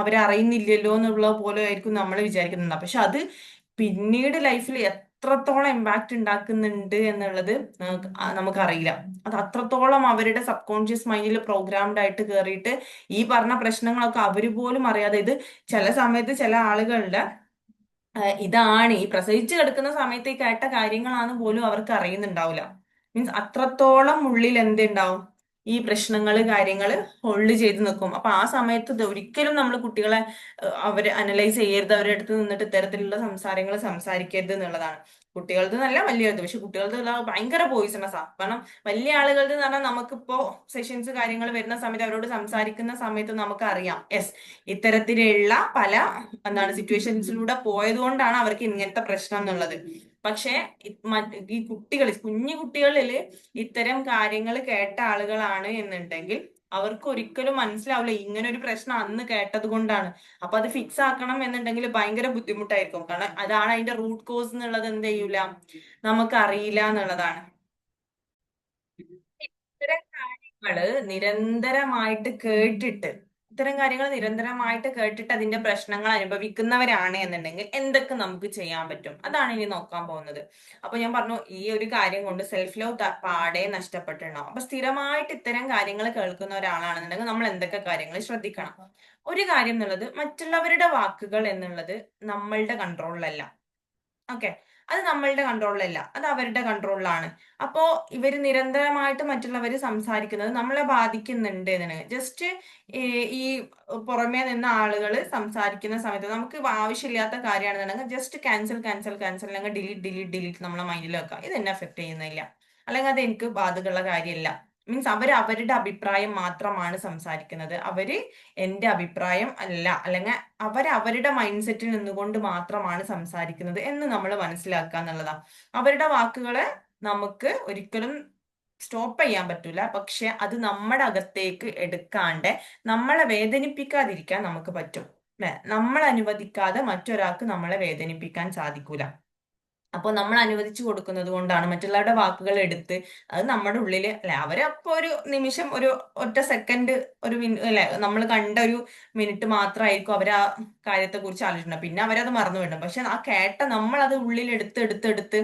അവരറിയുന്നില്ലല്ലോ എന്നുള്ള പോലെ ആയിരിക്കും നമ്മൾ വിചാരിക്കുന്നത് പക്ഷെ അത് പിന്നീട് ലൈഫിൽ എത്രത്തോളം ഇമ്പാക്റ്റ് ഉണ്ടാക്കുന്നുണ്ട് എന്നുള്ളത് നമുക്കറിയില്ല. അത് അത്രത്തോളം അവരുടെ സബ് കോൺഷ്യസ് മൈൻഡിൽ പ്രോഗ്രാംഡ് ആയിട്ട് കയറിയിട്ട് ഈ പറഞ്ഞ പ്രശ്നങ്ങളൊക്കെ അവർ പോലും അറിയാതെ ഇത് ചില സമയത്ത് ചില ആളുകളുടെ ഇതാണ്. ഈ പ്രസവിച്ച് കിടക്കുന്ന സമയത്ത് ഈ കേട്ട കാര്യങ്ങളാണ് പോലും അവർക്ക് അറിയുന്നുണ്ടാവില്ല മീൻസ് അത്രത്തോളം ഉള്ളിൽ എന്തുണ്ടാവും ഈ പ്രശ്നങ്ങൾ കാര്യങ്ങൾ ഹോൾഡ് ചെയ്ത് നിൽക്കും അപ്പൊ ആ സമയത്ത് ഒരിക്കലും നമ്മൾ കുട്ടികളെ അവരെ അനലൈസ് ചെയ്യരുത്. അവരുടെ അടുത്ത് നിന്നിട്ട് ഇത്തരത്തിലുള്ള സംസാരങ്ങൾ സംസാരിക്കരുത് എന്നുള്ളതാണ്. കുട്ടികളുടെ നല്ല വലിയത് പക്ഷെ കുട്ടികളുടെ ഭയങ്കര പോയിസണസ് കാരണം വലിയ ആളുകളുടെ എന്ന് പറഞ്ഞാൽ നമുക്കിപ്പോ സെഷൻസ് കാര്യങ്ങൾ വരുന്ന സമയത്ത് അവരോട് സംസാരിക്കുന്ന സമയത്ത് നമുക്ക് അറിയാം യെസ് ഇത്തരത്തിലുള്ള പല എന്താണ് സിറ്റുവേഷൻസിലൂടെ പോയത് കൊണ്ടാണ് അവർക്ക് ഇങ്ങനത്തെ പ്രശ്നം എന്നുള്ളത്. പക്ഷെ ഈ കുട്ടികൾ കുഞ്ഞു കുട്ടികളിൽ ഇത്തരം കാര്യങ്ങൾ കേട്ട ആളുകളാണ് എന്നുണ്ടെങ്കിൽ അവർക്ക് ഒരിക്കലും മനസ്സിലാവില്ല. ഇങ്ങനെ ഒരു പ്രശ്നം അന്ന് കേട്ടത് കൊണ്ടാണ്. അപ്പൊ അത് ഫിക്സ് ആക്കണം എന്നുണ്ടെങ്കിൽ ഭയങ്കര ബുദ്ധിമുട്ടായിരിക്കും. കാരണം അതാണ് അതിന്റെ റൂട്ട് കോസ് എന്നുള്ളത് എന്ത് ചെയ്യൂല? നമുക്ക് അറിയില്ല എന്നുള്ളതാണ്. ഇത്തരം കാര്യങ്ങൾ നിരന്തരമായിട്ട് കേട്ടിട്ട് ഇത്തരം കാര്യങ്ങൾ നിരന്തരമായിട്ട് കേട്ടിട്ട് അതിന്റെ പ്രശ്നങ്ങൾ അനുഭവിക്കുന്നവരാണ് എന്നുണ്ടെങ്കിൽ എന്തൊക്കെ നമുക്ക് ചെയ്യാൻ പറ്റും? അതാണ് ഇനി നോക്കാൻ പോകുന്നത്. അപ്പൊ ഞാൻ പറഞ്ഞു ഈ ഒരു കാര്യം കൊണ്ട് സെൽഫ് ലവ് പാടെ നഷ്ടപ്പെട്ടിട്ടുണ്ടാവും. അപ്പൊ സ്ഥിരമായിട്ട് ഇത്തരം കാര്യങ്ങൾ കേൾക്കുന്ന ഒരാളാണെന്നുണ്ടെങ്കിൽ നമ്മൾ എന്തൊക്കെ കാര്യങ്ങൾ ശ്രദ്ധിക്കണം? ഒരു കാര്യം എന്നുള്ളത് മറ്റുള്ളവരുടെ വാക്കുകൾ എന്നുള്ളത് നമ്മളുടെ കൺട്രോളിലല്ല ഓക്കെ അത് നമ്മളുടെ കൺട്രോളിലല്ല അത് അവരുടെ കൺട്രോളിലാണ് അപ്പോ ഇവർ നിരന്തരമായിട്ട് മറ്റുള്ളവർ സംസാരിക്കുന്നത് നമ്മളെ ബാധിക്കുന്നുണ്ട് എന്നാണ് ജസ്റ്റ് ഈ പുറമേ നിന്ന ആളുകൾ സംസാരിക്കുന്ന സമയത്ത് നമുക്ക് ആവശ്യമില്ലാത്ത കാര്യമാണെന്നുണ്ടെങ്കിൽ ജസ്റ്റ് ക്യാൻസൽ ക്യാൻസൽ ക്യാൻസൽ അല്ലെങ്കിൽ ഡിലീറ്റ് ഡിലീറ്റ് ഡിലീറ്റ് നമ്മളെ മൈൻഡിൽ വെക്കാം ഇത് എന്നെ എഫക്ട് ചെയ്യുന്നില്ല. അല്ലെങ്കിൽ അത് എനിക്ക് ബാധകമുള്ള കാര്യമല്ല. മീൻസ് അവർ അവരുടെ അഭിപ്രായം മാത്രമാണ് സംസാരിക്കുന്നത്. അവർ എന്റെ അഭിപ്രായം അല്ല. അല്ലെങ്കിൽ അവർ അവരുടെ മൈൻഡ് സെറ്റിൽ നിന്നുകൊണ്ട് മാത്രമാണ് സംസാരിക്കുന്നത് എന്ന് നമ്മൾ മനസ്സിലാക്കുക എന്നുള്ളതാണ് അവരുടെ വാക്കുകളെ നമുക്ക് ഒരിക്കലും സ്റ്റോപ്പ് ചെയ്യാൻ പറ്റൂല. പക്ഷെ അത് നമ്മുടെ അകത്തേക്ക് എടുക്കാണ്ട് നമ്മളെ വേദനിപ്പിക്കാതിരിക്കാൻ നമുക്ക് പറ്റും. അല്ലെ? നമ്മൾ അനുവദിക്കാതെ മറ്റൊരാൾക്ക് നമ്മളെ വേദനിപ്പിക്കാൻ സാധിക്കൂല. അപ്പോൾ നമ്മൾ അനുവദിച്ചു കൊടുക്കുന്നത് കൊണ്ടാണ് മറ്റുള്ളവരുടെ വാക്കുകൾ എടുത്ത് അത് നമ്മുടെ ഉള്ളിൽ അല്ലെ അവരപ്പോ ഒരു നിമിഷം ഒരു ഒറ്റ സെക്കൻഡ് ഒരു അല്ലെ നമ്മൾ കണ്ട ഒരു മിനിറ്റ് മാത്രമായിരിക്കും അവർ ആ കാര്യത്തെ കുറിച്ച് ആലോചിക്കുന്നത്. പിന്നെ അവരത് മറന്നു വിടും പക്ഷെ ആ കേട്ട നമ്മൾ അത് ഉള്ളിൽ എടുത്ത് എടുത്ത് എടുത്ത്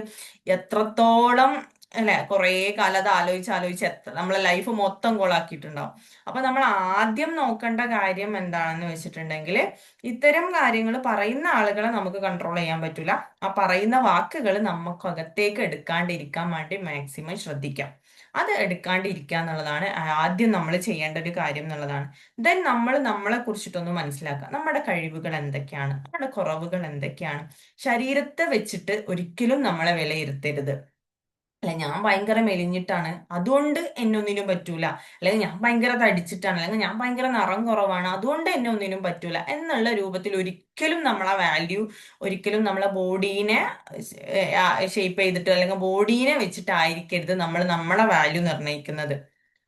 എത്രത്തോളം അല്ലെ? കുറേ കാലം അത് ആലോചിച്ച് ആലോചിച്ച് എത്ര നമ്മളെ ലൈഫ് മൊത്തം കോളാക്കിയിട്ടുണ്ടാവും അപ്പൊ നമ്മൾ ആദ്യം നോക്കേണ്ട കാര്യം എന്താണെന്ന് വെച്ചിട്ടുണ്ടെങ്കിൽ ഇത്തരം കാര്യങ്ങൾ പറയുന്ന ആളുകളെ നമുക്ക് കൺട്രോൾ ചെയ്യാൻ പറ്റില്ല ആ പറയുന്ന വാക്കുകൾ നമുക്കകത്തേക്ക് എടുക്കാണ്ടിരിക്കാൻ വേണ്ടി മാക്സിമം ശ്രദ്ധിക്കാം. അത് എടുക്കാണ്ടിരിക്കുക എന്നുള്ളതാണ് ആദ്യം നമ്മൾ ചെയ്യേണ്ട ഒരു കാര്യം എന്നുള്ളതാണ്. ദെൻ നമ്മൾ നമ്മളെ കുറിച്ചിട്ടൊന്ന് മനസ്സിലാക്കുക. നമ്മുടെ കഴിവുകൾ എന്തൊക്കെയാണ്? നമ്മുടെ കുറവുകൾ എന്തൊക്കെയാണ്? ശരീരത്തെ വെച്ചിട്ട് ഒരിക്കലും നമ്മളെ വിലയിരുത്തരുത്. അല്ല ഞാൻ ഭയങ്കര മെലിഞ്ഞിട്ടാണ്. അതുകൊണ്ട് എന്നെ ഒന്നിനും പറ്റൂല. അല്ലെങ്കിൽ ഞാൻ ഭയങ്കര തടിച്ചിട്ടാണ്. അല്ലെങ്കിൽ ഞാൻ ഭയങ്കര നിറം കുറവാണ്. അതുകൊണ്ട് എന്നെ ഒന്നിനും പറ്റൂല. എന്നുള്ള രൂപത്തിൽ ഒരിക്കലും നമ്മളെ വാല്യൂ ഒരിക്കലും നമ്മളെ ബോഡീനെ ഷേപ്പ് ചെയ്തിട്ട് അല്ലെങ്കിൽ ബോഡീനെ വെച്ചിട്ടായിരിക്കരുത് നമ്മൾ നമ്മളെ വാല്യൂ നിർണയിക്കുന്നത്.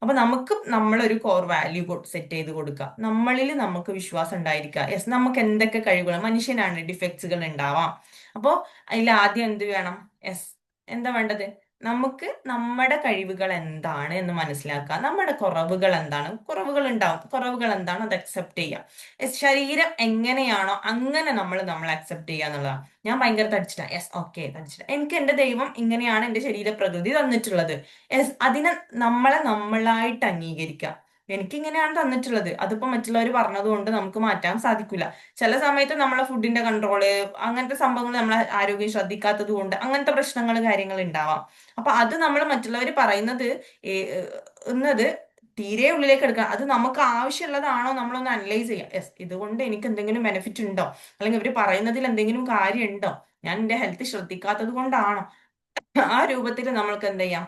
അപ്പൊ നമുക്ക് നമ്മളൊരു കോർ വാല്യൂ സെറ്റ് ചെയ്ത് കൊടുക്കുക. നമ്മളിൽ നമുക്ക് വിശ്വാസം ഉണ്ടായിരിക്കുക. യെസ് നമുക്ക് എന്തൊക്കെ കഴിവുകൾ മനുഷ്യനാണ് ഡിഫക്ട്സുകൾ ഉണ്ടാവാം. അപ്പോൾ അതിൽ ആദ്യം എന്ത് വേണം? യെസ് എന്താ വേണ്ടത്? നമുക്ക് നമ്മുടെ കഴിവുകൾ എന്താണ് എന്ന് മനസ്സിലാക്കുക. നമ്മുടെ കുറവുകൾ എന്താണ്? കുറവുകൾ ഉണ്ടാവും കുറവുകൾ എന്താണ്? അത് അക്സെപ്റ്റ് ചെയ്യുക. ശരീരം എങ്ങനെയാണോ അങ്ങനെ നമ്മൾ നമ്മൾ അക്സെപ്റ്റ് ചെയ്യുക എന്നുള്ളതാണ്. ഞാൻ ഭയങ്കര തടിച്ചിട്ടാണ് യെസ് ഓക്കെ തടിച്ചിട്ട. എനിക്ക് എന്റെ ദൈവം ഇങ്ങനെയാണ് എന്റെ ശരീര പ്രകൃതി തന്നിട്ടുള്ളത്. യെസ് അതിനെ നമ്മളെ നമ്മളായിട്ട് അംഗീകരിക്കുക. എനിക്കിങ്ങനെയാണ് തന്നിട്ടുള്ളത്. അതിപ്പോ മറ്റുള്ളവർ പറഞ്ഞതുകൊണ്ട് നമുക്ക് മാറ്റാൻ സാധിക്കില്ല ചില സമയത്ത് നമ്മളെ ഫുഡിന്റെ കൺട്രോൾ അങ്ങനത്തെ സംഭവങ്ങൾ നമ്മളെ ആരോഗ്യം ശ്രദ്ധിക്കാത്തത് കൊണ്ട് അങ്ങനത്തെ പ്രശ്നങ്ങൾ കാര്യങ്ങൾ ഉണ്ടാവാം അപ്പൊ അത് നമ്മൾ മറ്റുള്ളവർ പറയുന്നത് എന്നത് തീരെ ഉള്ളിലേക്ക് എടുക്കുക അത് നമുക്ക് ആവശ്യമുള്ളതാണോ നമ്മളൊന്ന് അനലൈസ് ചെയ്യാം. യെസ് ഇതുകൊണ്ട് എനിക്ക് എന്തെങ്കിലും ബെനിഫിറ്റ് ഉണ്ടോ? അല്ലെങ്കിൽ ഇവർ പറയുന്നതിൽ എന്തെങ്കിലും കാര്യം ഉണ്ടോ ഞാൻ എന്റെ ഹെൽത്ത് ശ്രദ്ധിക്കാത്തത് കൊണ്ടാണോ? ആ രൂപത്തിൽ നമ്മൾക്ക് എന്ത് ചെയ്യാം?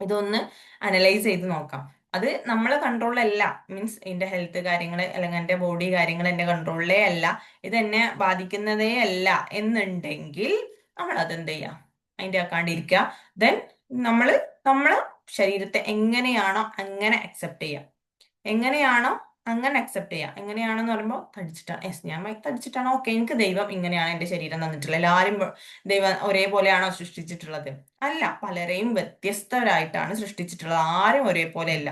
ഇതൊന്ന് അനലൈസ് ചെയ്ത് നോക്കാം. അത് നമ്മളെ കൺട്രോളിലല്ല മീൻസ് എന്റെ ഹെൽത്ത് കാര്യങ്ങൾ അല്ലെങ്കിൽ എന്റെ ബോഡി കാര്യങ്ങൾ എന്റെ കൺട്രോളിലേ അല്ല. ഇത് എന്നെ ബാധിക്കുന്നതേ അല്ല എന്നുണ്ടെങ്കിൽ നമ്മൾ അതെന്ത് ചെയ്യാം? അതിന്റെ ആക്കാണ്ടിരിക്കുക ദെൻ നമ്മൾ നമ്മളെ ശരീരത്തെ എങ്ങനെയാണോ അങ്ങനെ അക്സെപ്റ്റ് ചെയ്യാം. എങ്ങനെയാണോ അങ്ങനെ അക്സെപ്റ്റ് ചെയ്യാം. എങ്ങനെയാണെന്ന് പറയുമ്പോൾ തടിച്ചിട്ടാണ് യെസ് ഞാൻ തടിച്ചിട്ടാണ്. ഓക്കെ എനിക്ക് ദൈവം ഇങ്ങനെയാണ് എന്റെ ശരീരം തന്നിട്ടുള്ളത്. എല്ലാവരും ദൈവം ഒരേപോലെയാണോ സൃഷ്ടിച്ചിട്ടുള്ളത്? അല്ല പലരെയും വ്യത്യസ്തരായിട്ടാണ് സൃഷ്ടിച്ചിട്ടുള്ളത്. ആരും ഒരേപോലെ അല്ല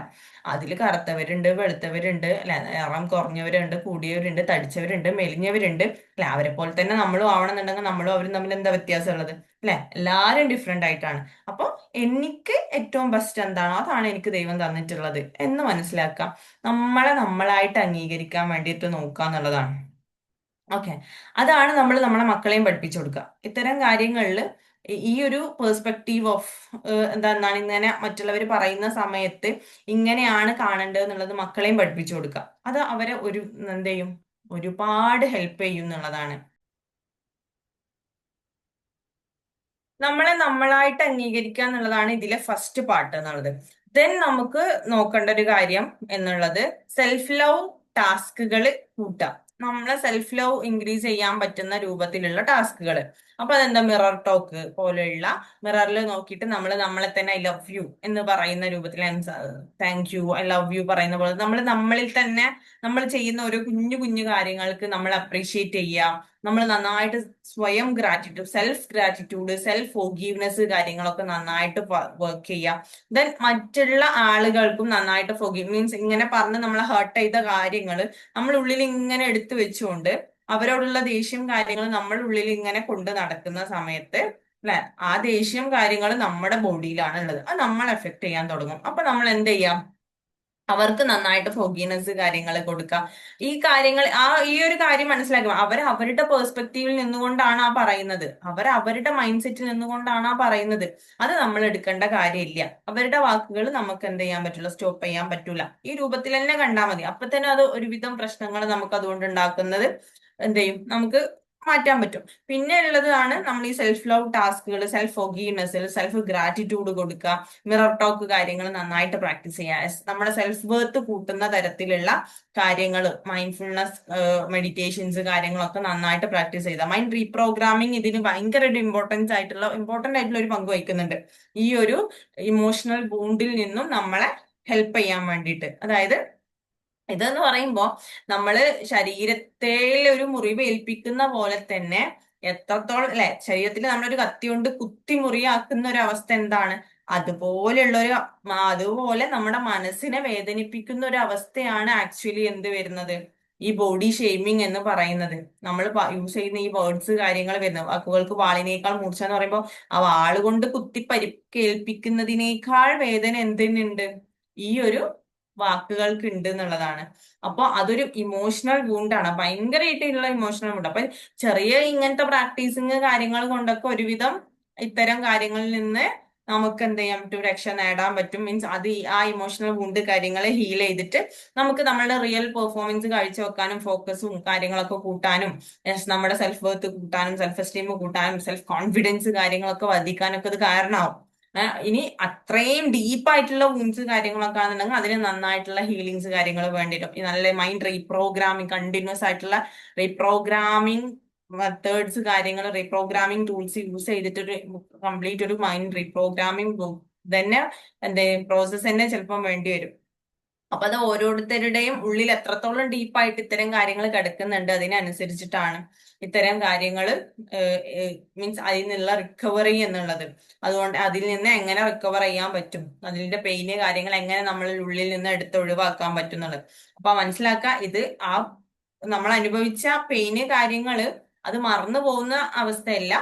അതിൽ കറുത്തവരുണ്ട് വെളുത്തവരുണ്ട് അല്ലെ നിറം കുറഞ്ഞവരുണ്ട് കൂടിയവരുണ്ട് തടിച്ചവരുണ്ട് മെലിഞ്ഞവരുണ്ട്. അല്ലെ അവരെ പോലെ തന്നെ നമ്മളും ആവണമെന്നുണ്ടെങ്കിൽ നമ്മളും അവരും തമ്മിൽ എന്താ വ്യത്യാസം ഉള്ളത് അല്ലെ? എല്ലാവരും ഡിഫറെന്റ് ആയിട്ടാണ്. അപ്പോൾ എനിക്ക് ഏറ്റവും ബെസ്റ്റ് എന്താണോ അതാണ് എനിക്ക് ദൈവം തന്നിട്ടുള്ളത് എന്ന് മനസ്സിലാക്കാം നമ്മളെ നമ്മളായിട്ട് അംഗീകരിക്കാൻ വേണ്ടിയിട്ട് നോക്കുക എന്നുള്ളതാണ്. ഓക്കെ അതാണ് നമ്മൾ നമ്മളെ മക്കളെയും പഠിപ്പിച്ചു കൊടുക്കുക. ഇത്തരം കാര്യങ്ങളിൽ ഈ ഒരു പേഴ്സ്പെക്റ്റീവ് ഓഫ് എന്താണ് ഇങ്ങനെ മറ്റുള്ളവർ പറയുന്ന സമയത്ത് ഇങ്ങനെയാണ് കാണേണ്ടത് എന്നുള്ളത് മക്കളെയും പഠിപ്പിച്ചു കൊടുക്കുക അത് അവരെ ഒരു എന്ത് ചെയ്യും? ഒരുപാട് ഹെൽപ്പ് ചെയ്യും എന്നുള്ളതാണ്. നമ്മളെ നമ്മളായിട്ട് അംഗീകരിക്കുക എന്നുള്ളതാണ് ഇതിലെ ഫസ്റ്റ് പാർട്ട് എന്നുള്ളത്. ദെൻ നമുക്ക് നോക്കേണ്ട ഒരു കാര്യം എന്നുള്ളത് സെൽഫ് ലവ് ടാസ്കുകൾ കൂട്ടുക. നമ്മളെ സെൽഫ് ലവ് ഇൻക്രീസ് ചെയ്യാൻ പറ്റുന്ന രൂപത്തിലുള്ള ടാസ്കുകൾ അപ്പൊ അതെന്താ? മിറർ ടോക്ക് പോലെയുള്ള മിററിൽ നോക്കിയിട്ട് നമ്മൾ നമ്മളെ തന്നെ ഐ ലവ് യു എന്ന് പറയുന്ന രൂപത്തിൽ thank you I love you പറയുന്ന പോലെ നമ്മൾ നമ്മളിൽ തന്നെ നമ്മൾ ചെയ്യുന്ന ഓരോ കുഞ്ഞു കുഞ്ഞു കാര്യങ്ങൾക്ക് നമ്മൾ അപ്രീഷിയേറ്റ് ചെയ്യാം നമ്മൾ നന്നായിട്ട് സ്വയം gratitude self gratitude self forgiveness കാര്യങ്ങളൊക്കെ നന്നായിട്ട് വർക്ക് ചെയ്യുക ദെൻ മറ്റുള്ള ആളുകൾക്കും നന്നായിട്ട് ഫോഗീവ് മീൻസ് ഇങ്ങനെ പറഞ്ഞ് നമ്മളെ ഹേർട്ട് ചെയ്ത കാര്യങ്ങൾ നമ്മൾ ഉള്ളിൽ ഇങ്ങനെ എടുത്തു വെച്ചുകൊണ്ട് അവരോടുള്ള ദേഷ്യം കാര്യങ്ങൾ നമ്മൾ ഉള്ളിൽ ഇങ്ങനെ കൊണ്ട് നടക്കുന്ന സമയത്ത് അല്ലെ ആ ദേഷ്യം കാര്യങ്ങൾ നമ്മുടെ ബോഡിയിലാണ് ഉള്ളത് അത് നമ്മൾ എഫക്ട് ചെയ്യാൻ തുടങ്ങും. അപ്പൊ നമ്മൾ എന്ത് ചെയ്യാം അവർക്ക് നന്നായിട്ട് ഫോഗീനസ് കാര്യങ്ങൾ കൊടുക്കുക ഈ കാര്യങ്ങൾ ആ ഈ ഒരു കാര്യം മനസ്സിലാക്കുക. അവർ അവരുടെ പേഴ്സ്പെക്റ്റീവിൽ നിന്നുകൊണ്ടാണ് ആ പറയുന്നത്. അവർ അവരുടെ മൈൻഡ് സെറ്റിൽ നിന്നുകൊണ്ടാണ് ആ പറയുന്നത്. അത് നമ്മൾ എടുക്കേണ്ട കാര്യമില്ല. അവരുടെ വാക്കുകൾ നമുക്ക് എന്ത് ചെയ്യാൻ പറ്റില്ല സ്റ്റോപ്പ് ചെയ്യാൻ പറ്റൂല. ഈ രൂപത്തിൽ തന്നെ കണ്ടാൽ മതി. അപ്പൊ തന്നെ അത് ഒരുവിധം പ്രശ്നങ്ങൾ നമുക്ക് അതുകൊണ്ട് ഉണ്ടാക്കുന്നത് എന്ത് ചെയ്യും? നമുക്ക് മാറ്റാൻ പറ്റും. പിന്നെ ഉള്ളതാണ് നമ്മൾ ഈ സെൽഫ് ലവ് ടാസ്കുകൾ സെൽഫ് ഒഗീനസ് സെൽഫ് ഗ്രാറ്റിറ്റ്യൂഡ് കൊടുക്കുക മിറർ ടോക്ക് കാര്യങ്ങൾ നന്നായിട്ട് പ്രാക്ടീസ് ചെയ്യുക. നമ്മുടെ സെൽഫ് വർത്ത് കൂട്ടുന്ന തരത്തിലുള്ള കാര്യങ്ങൾ മൈൻഡ്ഫുൾനെസ് മെഡിറ്റേഷൻസ് കാര്യങ്ങളൊക്കെ നന്നായിട്ട് പ്രാക്ടീസ് ചെയ്താൽ മൈൻഡ് റീപ്രോഗ്രാമിംഗ് ഇതിന് ഭയങ്കര ഒരു ഇമ്പോർട്ടൻസ് ആയിട്ടുള്ള ഇമ്പോർട്ടന്റ് ആയിട്ടുള്ള ഒരു പങ്ക് വഹിക്കുന്നുണ്ട്. ഈ ഒരു ഇമോഷണൽ ബോണ്ടിൽ നിന്നും നമ്മളെ ഹെൽപ്പ് ചെയ്യാൻ വേണ്ടിയിട്ട്. അതായത് ഇതെന്ന് പറയുമ്പോ നമ്മൾ ശരീരത്തിൽ ഒരു മുറിവ് ഏൽപ്പിക്കുന്ന പോലെ തന്നെ എത്രത്തോളം അല്ലെ? ശരീരത്തിൽ നമ്മളൊരു കത്തി കൊണ്ട് കുത്തി മുറിയാക്കുന്ന ഒരു അവസ്ഥ എന്താണ്? അതുപോലെയുള്ള ഒരു അതുപോലെ നമ്മുടെ മനസ്സിനെ വേദനിപ്പിക്കുന്ന ഒരു അവസ്ഥയാണ് ആക്ച്വലി എന്ത് വരുന്നത്? ഈ ബോഡി ഷെയ്മിങ് എന്ന് പറയുന്നത്. നമ്മൾ യൂസ് ചെയ്യുന്ന ഈ വേർഡ്സ് കാര്യങ്ങൾ വരുന്നത്. വാക്കുകൾക്ക് വാളിനേക്കാൾ മൂർച്ച എന്ന് പറയുമ്പോൾ ആ വാൾ കൊണ്ട് കുത്തി പരിക്കേൽപ്പിക്കുന്നതിനേക്കാൾ വേദന എന്തിനുണ്ട്? ഈ ഒരു വാക്കുകൾക്ക് ഉണ്ട് എന്നുള്ളതാണ് അപ്പൊ അതൊരു ഇമോഷണൽ വൂണ്ടാണ് ഭയങ്കരമായിട്ടുള്ള ഇമോഷണൽ വൂണ്ട് അപ്പൊ ചെറിയ ഇങ്ങനത്തെ പ്രാക്ടീസിങ് കാര്യങ്ങൾ കൊണ്ടൊക്കെ ഒരുവിധം ഇത്തരം കാര്യങ്ങളിൽ നിന്ന് നമുക്ക് എന്ത് ചെയ്യാൻ പറ്റും? രക്ഷ നേടാൻ പറ്റും. മീൻസ് അത് ആ ഇമോഷണൽ വൂണ്ട് കാര്യങ്ങളെ ഹീൽ ചെയ്തിട്ട് നമുക്ക് നമ്മളുടെ റിയൽ പെർഫോമൻസ് കാഴ്ചവെക്കാനും ഫോക്കസും കാര്യങ്ങളൊക്കെ കൂട്ടാനും നമ്മുടെ സെൽഫ് വർത്ത് കൂട്ടാനും സെൽഫ് എസ്റ്റീം കൂട്ടാനും സെൽഫ് കോൺഫിഡൻസ് കാര്യങ്ങളൊക്കെ വർദ്ധിക്കാനൊക്കെ അത് കാരണമാവും. ഇനി അത്രയും ഡീപ്പായിട്ടുള്ള വൂൺസ് കാര്യങ്ങളൊക്കെ ആണെന്നുണ്ടെങ്കിൽ അതിന് നന്നായിട്ടുള്ള ഹീലിങ്സ് കാര്യങ്ങൾ വേണ്ടിയിട്ടും നല്ല മൈൻഡ് റീപ്രോഗ്രാമിങ് കണ്ടിന്യൂസ് ആയിട്ടുള്ള റീപ്രോഗ്രാമിങ് മെത്തേഡ്സ് കാര്യങ്ങൾ റീപ്രോഗ്രാമിങ് ടൂൾസ് യൂസ് ചെയ്തിട്ട് ഒരു കംപ്ലീറ്റ് ഒരു മൈൻഡ് റീപ്രോഗ്രാമിംഗ് തന്നെ എന്റെ പ്രോസസ്സ് തന്നെ ചിലപ്പം വേണ്ടി വരും അപ്പൊ അത് ഓരോരുത്തരുടെയും ഉള്ളിൽ എത്രത്തോളം ഡീപ്പായിട്ട് ഇത്തരം കാര്യങ്ങൾ കിടക്കുന്നുണ്ട് അതിനനുസരിച്ചിട്ടാണ്. ഇത്തരം കാര്യങ്ങൾ മീൻസ് അതിൽ നിന്നുള്ള റിക്കവറി എന്നുള്ളത്. അതുകൊണ്ട് അതിൽ നിന്ന് എങ്ങനെ റിക്കവർ ചെയ്യാൻ പറ്റും? അതിന്റെ പെയിന് കാര്യങ്ങൾ എങ്ങനെ നമ്മൾ ഉള്ളിൽ നിന്ന് എടുത്ത് ഒഴിവാക്കാൻ പറ്റും എന്നുള്ളത്. അപ്പൊ മനസ്സിലാക്കുക ഇത് ആ നമ്മൾ അനുഭവിച്ച പെയിന് കാര്യങ്ങൾ അത് മറന്നു പോകുന്ന അവസ്ഥയല്ല.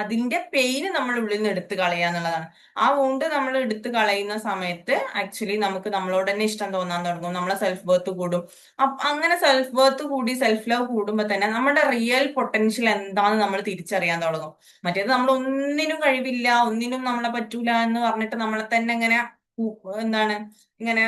അതിന്റെ പെയിന് നമ്മൾ ഉള്ളിൽ നിന്ന് എടുത്ത് കളയുക എന്നുള്ളതാണ്. ആ വൂണ്ട് നമ്മൾ എടുത്ത് കളയുന്ന സമയത്ത് ആക്ച്വലി നമുക്ക് നമ്മളോട് തന്നെ ഇഷ്ടം തോന്നാൻ തുടങ്ങും. നമ്മളെ സെൽഫ് ബർത്ത് കൂടും അങ്ങനെ സെൽഫ് ബർത്ത് കൂടി സെൽഫ് ലവ് കൂടുമ്പോൾ തന്നെ നമ്മുടെ റിയൽ പൊട്ടൻഷ്യൽ എന്താണെന്ന് നമ്മൾ തിരിച്ചറിയാൻ തുടങ്ങും. മറ്റേത് നമ്മൾ ഒന്നിനും കഴിവില്ല ഒന്നിനും നമ്മളെ പറ്റൂല എന്ന് പറഞ്ഞിട്ട് നമ്മളെ തന്നെ ഇങ്ങനെ എന്താണ് ഇങ്ങനെ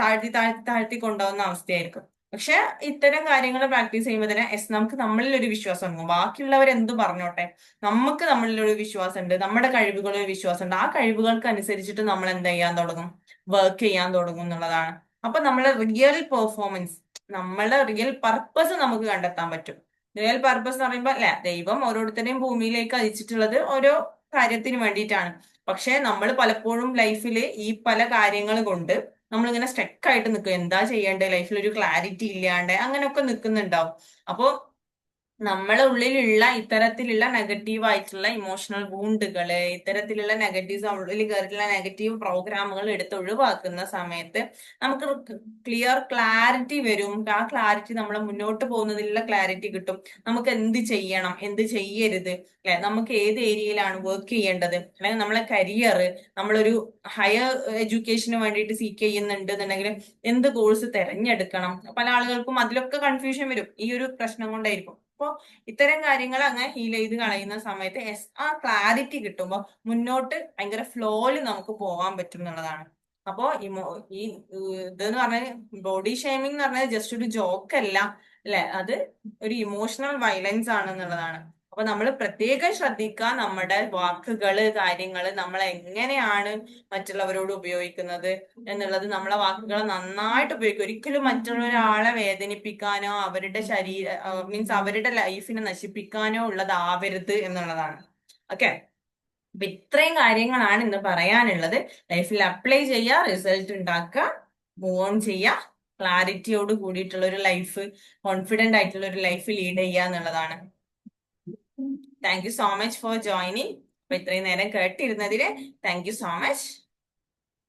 താഴ്ത്തി താഴ്ത്തി താഴ്ത്തി കൊണ്ടുപോകുന്ന അവസ്ഥയായിരിക്കും. പക്ഷെ ഇത്തരം കാര്യങ്ങൾ പ്രാക്ടീസ് ചെയ്യുമ്പോൾ തന്നെ എസ് നമുക്ക് നമ്മളിൽ ഒരു വിശ്വാസം ഉണ്ടാകും ബാക്കിയുള്ളവർ എന്ത് പറഞ്ഞോട്ടെ? നമുക്ക് നമ്മളിൽ ഒരു വിശ്വാസം ഉണ്ട്. നമ്മുടെ കഴിവുകളിൽ ഒരു വിശ്വാസം ഉണ്ട്. ആ കഴിവുകൾക്ക് അനുസരിച്ചിട്ട് നമ്മൾ എന്ത് ചെയ്യാൻ തുടങ്ങും? വർക്ക് ചെയ്യാൻ തുടങ്ങും എന്നുള്ളതാണ്. അപ്പൊ നമ്മളെ റിയൽ പെർഫോമൻസ് നമ്മളെ റിയൽ പർപ്പസ് നമുക്ക് കണ്ടെത്താൻ പറ്റും. റിയൽ പർപ്പസ് എന്ന് പറയുമ്പോൾ അല്ലെ ദൈവം ഓരോരുത്തരെയും ഭൂമിയിലേക്ക് അയച്ചിട്ടുള്ളത് ഓരോ കാര്യത്തിന് വേണ്ടിയിട്ടാണ്. പക്ഷെ നമ്മൾ പലപ്പോഴും ലൈഫിൽ ഈ പല കാര്യങ്ങൾ കൊണ്ട് നമ്മളിങ്ങനെ സ്റ്റക്ക് ആയിട്ട് നിൽക്കും. എന്താ ചെയ്യേണ്ടത് ലൈഫിൽ ഒരു ക്ലാരിറ്റി ഇല്ലാണ്ട് അങ്ങനെയൊക്കെ നിൽക്കുന്നുണ്ടാവും. അപ്പോൾ നമ്മളെ ഉള്ളിലുള്ള ഇത്തരത്തിലുള്ള നെഗറ്റീവ് ആയിട്ടുള്ള ഇമോഷണൽ വൂണ്ടുകൾ ഇത്തരത്തിലുള്ള നെഗറ്റീവ്സ് ഉള്ളിൽ കയറിയിട്ടുള്ള നെഗറ്റീവ് പ്രോഗ്രാമുകൾ എടുത്ത് ഒഴിവാക്കുന്ന സമയത്ത് നമുക്ക് ക്ലിയർ ക്ലാരിറ്റി വരും. ആ ക്ലാരിറ്റി നമ്മൾ മുന്നോട്ട് പോകുന്നതിലുള്ള ക്ലാരിറ്റി കിട്ടും. നമുക്ക് എന്ത് ചെയ്യണം? എന്ത് ചെയ്യരുത്? അല്ലെ? നമുക്ക് ഏത് ഏരിയയിലാണ് വർക്ക് ചെയ്യേണ്ടത്? അല്ലെങ്കിൽ നമ്മളെ കരിയർ നമ്മളൊരു ഹയർ എഡ്യൂക്കേഷന് വേണ്ടിയിട്ട് സീക്ക് ചെയ്യുന്നുണ്ട് എന്നുണ്ടെങ്കിൽ എന്ത് കോഴ്സ് തിരഞ്ഞെടുക്കണം? പല ആളുകൾക്കും അതിലൊക്കെ കൺഫ്യൂഷൻ വരും. ഈ ഒരു പ്രശ്നം കൊണ്ടായിരിക്കും. അപ്പോൾ ഇത്തരം കാര്യങ്ങൾ അങ്ങനെ ഹീൽ ചെയ്ത് കളയുന്ന സമയത്ത് എസ് ആ ക്ലാരിറ്റി കിട്ടുമ്പോൾ മുന്നോട്ട് ഭയങ്കര ഫ്ലോയിൽ നമുക്ക് പോകാൻ പറ്റും എന്നുള്ളതാണ്. അപ്പോ ഈ ഇതെന്ന് പറഞ്ഞ ബോഡി ഷേമിംഗ് എന്ന് പറഞ്ഞാൽ ജസ്റ്റ് ഒരു ജോക്ക് അല്ല. അല്ലെ? അത് ഒരു ഇമോഷണൽ വയലൻസ് ആണ് എന്നുള്ളതാണ് അപ്പൊ നമ്മൾ പ്രത്യേകം ശ്രദ്ധിക്കുക നമ്മുടെ വാക്കുകൾ കാര്യങ്ങൾ നമ്മൾ എങ്ങനെയാണ് മറ്റുള്ളവരോട് ഉപയോഗിക്കുന്നത് എന്നുള്ളത്. നമ്മളെ വാക്കുകൾ നന്നായിട്ട് ഉപയോഗിക്കുക ഒരിക്കലും മറ്റുള്ള ഒരാളെ വേദനിപ്പിക്കാനോ അവരുടെ ശരീര മീൻസ് അവരുടെ ലൈഫിനെ നശിപ്പിക്കാനോ ഉള്ളതാവരുത് എന്നുള്ളതാണ്. ഓക്കെ അപ്പൊ ഇത്രയും കാര്യങ്ങളാണ് ഇന്ന് പറയാനുള്ളത്. ലൈഫിൽ അപ്ലൈ ചെയ്യുക റിസൾട്ട് ഉണ്ടാക്കുക മൂവ് ഓൺ ചെയ്യുക ക്ലാരിറ്റിയോട് കൂടിയിട്ടുള്ള ഒരു ലൈഫ് കോൺഫിഡന്റ് ആയിട്ടുള്ള ഒരു ലൈഫ് ലീഡ് ചെയ്യുക എന്നുള്ളതാണ്. Thank you so much for joining ഇത്രയും നേരം കേട്ടിരുന്നതിന് താങ്ക് യു സോ മച്ച്